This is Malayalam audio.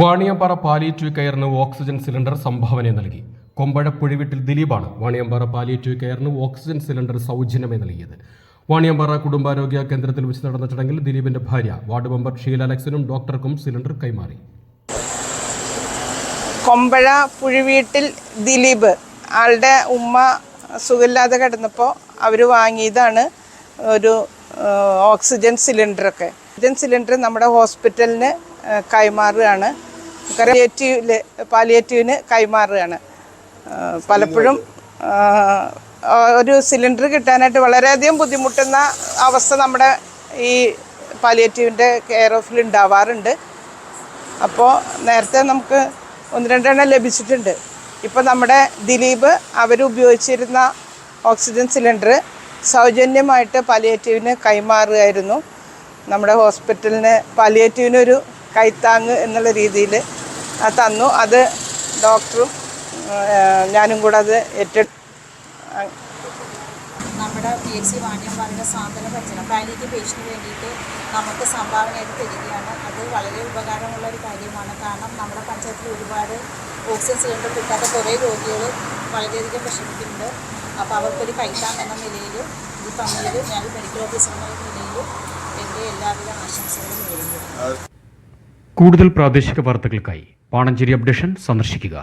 വാണിയമ്പാറ പാലിയേറ്റീവ് കെയറിന് ഓക്സിജൻ സിലിണ്ടർ സംഭാവന നൽകി. കൊമ്പഴപ്പുഴി വീട്ടിൽ ദിലീപാണ് വാണിയമ്പാറ പാലിയേറ്റീവ് കെയറിന് ഓക്സിജൻ സിലിണ്ടർ സൗജന്യമായി നൽകിയത്. വാണിയമ്പാറ കുടുംബാരോഗ്യ കേന്ദ്രത്തിൽ വെച്ച് നടന്ന ചടങ്ങിൽ ദിലീപിന്റെ ഭാര്യ വാർഡ് മെമ്പർ ഷീല അലക്സിനും ഡോക്ടർക്കും സിലിണ്ടർ കൈമാറി. കൊമ്പഴ പുഴിവീട്ടിൽ ദിലീപ് ആളുടെ ഉമ്മ സുഖമില്ലാതെ കിടന്നപ്പോൾ അവർ വാങ്ങിയതാണ് ഒരു ഓക്സിജൻ സിലിണ്ടറൊക്കെ. ഓക്സിജൻ സിലിണ്ടർ നമ്മുടെ ഹോസ്പിറ്റലിന് കൈമാറുകയാണ്. പാലിയേറ്റീവിൽ പാലിയേറ്റീവിന് കൈമാറുകയാണ്. പലപ്പോഴും ഒരു സിലിണ്ടർ കിട്ടാനായിട്ട് വളരെയധികം ബുദ്ധിമുട്ടുന്ന അവസ്ഥ നമ്മുടെ ഈ പാലിയേറ്റീവിന്റെ കെയർ ഓഫിൽ ഉണ്ടാവാറുണ്ട്. അപ്പോൾ നേരത്തെ നമുക്ക് ഒന്ന് രണ്ടെണ്ണം ലഭിച്ചിട്ടുണ്ട്. ഇപ്പോൾ നമ്മുടെ ദിലീപ് അവരുപയോഗിച്ചിരുന്ന ഓക്സിജൻ സിലിണ്ടർ സൗജന്യമായിട്ട് പാലിയേറ്റീവിന് കൈമാറുകയായിരുന്നു. നമ്മുടെ ഹോസ്പിറ്റലിന് പാലിയേറ്റീവിനൊരു കൈത്താങ്ങ് എന്നുള്ള രീതിയിൽ തന്നു. അത് ഡോക്ടറും ഞാനും കൂടെ അത് ഏറ്റെടുത്തു നമ്മുടെ പി എച്ച് സി വാണിയമ്പാറയുടെ സാന്ത്വന പരിചരണം പാലിറ്റി പേഷ്യന് വേണ്ടിയിട്ട് നമുക്ക് സംഭാവനയായിട്ട് തരികയാണ്. അത് വളരെ ഉപകാരമുള്ള ഒരു കാര്യമാണ്. കാരണം നമ്മുടെ പഞ്ചായത്തിൽ ഒരുപാട് ഓക്സിജൻ സിലിണ്ടർ കിട്ടാത്ത കുറേ രോഗികൾ വളരെയധികം വിഷമിക്കുന്നുണ്ട്. അപ്പോൾ അവർക്കൊരു കൈത്താങ് എന്ന നിലയിൽ ഈ പങ്കിൽ ഞാൻ മെഡിക്കൽ ഓഫീസർ എന്ന നിലയിൽ എന്റെ എല്ലാവിധ ആശംസകളും നേരുന്നു. കൂടുതൽ പ്രാദേശിക വാർത്തകൾക്കായി പാണഞ്ചേരി അപ്ഡേഷൻ സന്ദർശിക്കുക.